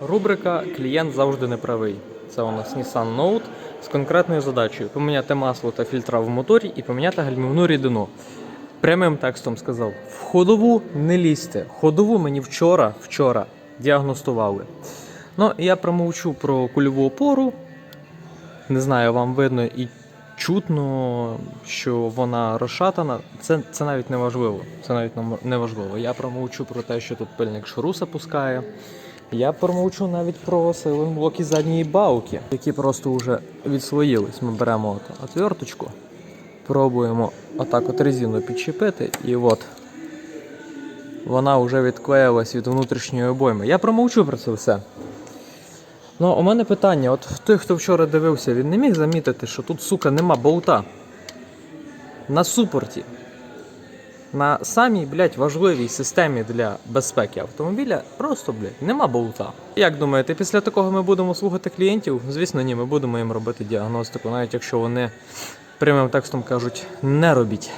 Рубрика Клієнт завжди не правий. Це у нас Nissan Note з конкретною задачею поміняти масло та фільтра в моторі і поміняти гальмівну рідину. Прямим текстом сказав: в ходову не лізьте. Ходову мені вчора, вчора діагностували. Ну, я промовчу про кульову опору. Не знаю, вам видно і чутно, що вона розшатана. Це, це навіть не важливо. Це навіть не- важливо. Я промовчу про те, що тут пильник шруса пускає. Я промовчу навіть про силові блоки задньої балки, які просто вже відслоїлись. Ми беремо от отверточку, пробуємо отак от резину підчепити, і от вона вже відклеїлась від внутрішньої обойми. Я промовчу про це все. Ну, у мене питання: от той, хто вчора дивився, він не міг замітити, що тут, сука, нема болта. На супорті. На самій, блядь, важливій системі для безпеки автомобіля просто, блядь, нема болта. Як думаєте, після такого ми будемо слухати клієнтів? Звісно, ні, ми будемо їм робити діагностику, навіть якщо вони прямим текстом кажуть не робіть.